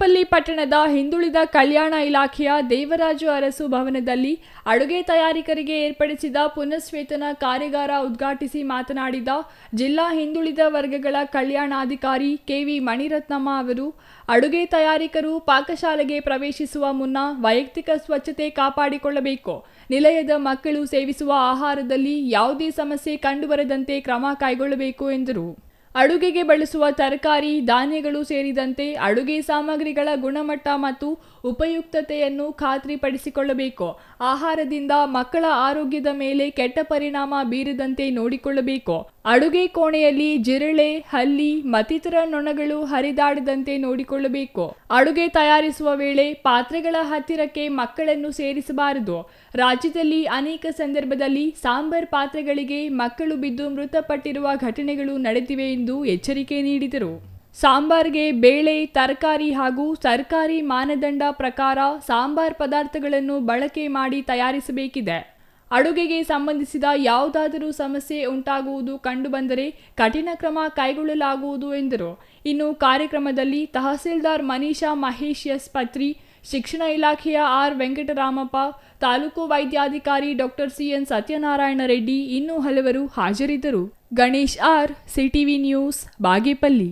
ಪಲ್ಲಿ ಪಟ್ಟಣದ ಹಿಂದುಳಿದ ಕಲ್ಯಾಣ ಇಲಾಖೆಯ ದೇವರಾಜು ಅರಸು ಭವನದಲ್ಲಿ ಅಡುಗೆ ತಯಾರಿಕರಿಗೆ ಏರ್ಪಡಿಸಿದ ಪುನಶ್ವೇತನ ಕಾರ್ಯಾಗಾರ ಉದ್ಘಾಟಿಸಿ ಮಾತನಾಡಿದ ಜಿಲ್ಲಾ ಹಿಂದುಳಿದ ವರ್ಗಗಳ ಕಲ್ಯಾಣಾಧಿಕಾರಿ ಕೆವಿ ಮಣಿರತ್ನಮ್ಮ ಅವರು, ಅಡುಗೆ ತಯಾರಿಕರು ಪಾಕಶಾಲೆಗೆ ಪ್ರವೇಶಿಸುವ ಮುನ್ನ ವೈಯಕ್ತಿಕ ಸ್ವಚ್ಛತೆ ಕಾಪಾಡಿಕೊಳ್ಳಬೇಕು. ನಿಲಯದ ಮಕ್ಕಳು ಸೇವಿಸುವ ಆಹಾರದಲ್ಲಿ ಯಾವುದೇ ಸಮಸ್ಯೆ ಕಂಡುಬರದಂತೆ ಕ್ರಮ ಕೈಗೊಳ್ಳಬೇಕು ಎಂದರು. ಅಡುಗೆಗೆ ಬಳಸುವ ತರಕಾರಿ, ಧಾನ್ಯಗಳು ಸೇರಿದಂತೆ ಅಡುಗೆ ಸಾಮಗ್ರಿಗಳ ಗುಣಮಟ್ಟ ಮತ್ತು ಉಪಯುಕ್ತತೆಯನ್ನು ಖಾತ್ರಿಪಡಿಸಿಕೊಳ್ಳಬೇಕು. ಆಹಾರದಿಂದ ಮಕ್ಕಳ ಆರೋಗ್ಯದ ಮೇಲೆ ಕೆಟ್ಟ ಪರಿಣಾಮ ಬೀರದಂತೆ ನೋಡಿಕೊಳ್ಳಬೇಕು. ಅಡುಗೆ ಕೋಣೆಯಲ್ಲಿ ಜಿರಳೆ, ಹಲ್ಲಿ, ಮತ್ತಿತರ ನೊಣಗಳು ಹರಿದಾಡದಂತೆ ನೋಡಿಕೊಳ್ಳಬೇಕು. ಅಡುಗೆ ತಯಾರಿಸುವ ವೇಳೆ ಪಾತ್ರೆಗಳ ಹತ್ತಿರಕ್ಕೆ ಮಕ್ಕಳನ್ನು ಸೇರಿಸಬಾರದು. ರಾಜ್ಯದಲ್ಲಿ ಅನೇಕ ಸಂದರ್ಭದಲ್ಲಿ ಸಾಂಬಾರ್ ಪಾತ್ರೆಗಳಿಗೆ ಮಕ್ಕಳು ಬಿದ್ದು ಮೃತಪಟ್ಟಿರುವ ಘಟನೆಗಳು ನಡೆದಿವೆ ಎಂದು ಎಚ್ಚರಿಕೆ ನೀಡಿದರು. ಸಾಂಬಾರ್ಗೆ ಬೇಳೆ, ತರಕಾರಿ ಹಾಗೂ ಸರ್ಕಾರಿ ಮಾನದಂಡ ಪ್ರಕಾರ ಸಾಂಬಾರ್ ಪದಾರ್ಥಗಳನ್ನು ಬಳಕೆ ಮಾಡಿ ತಯಾರಿಸಬೇಕಿದೆ. ಅಡುಗೆಗೆ ಸಂಬಂಧಿಸಿದ ಯಾವುದಾದರೂ ಸಮಸ್ಯೆ ಉಂಟಾಗುವುದು ಕಂಡುಬಂದರೆ ಕಠಿಣ ಕ್ರಮ ಕೈಗೊಳ್ಳಲಾಗುವುದು ಎಂದರು. ಇನ್ನು ಕಾರ್ಯಕ್ರಮದಲ್ಲಿ ತಹಸೀಲ್ದಾರ್ ಮನೀಷಾ ಮಹೇಶ್ ಎಸ್ ಪತ್ರಿ, ಶಿಕ್ಷಣ ಇಲಾಖೆಯ ಆರ್ ವೆಂಕಟರಾಮಪ್ಪ, ತಾಲೂಕು ವೈದ್ಯಾಧಿಕಾರಿ ಡಾಕ್ಟರ್ ಸಿಎನ್ ಸತ್ಯನಾರಾಯಣ ರೆಡ್ಡಿ ಇನ್ನೂ ಹಲವರು ಹಾಜರಿದ್ದರು. Ganesh R, CTV news, Bagepalli.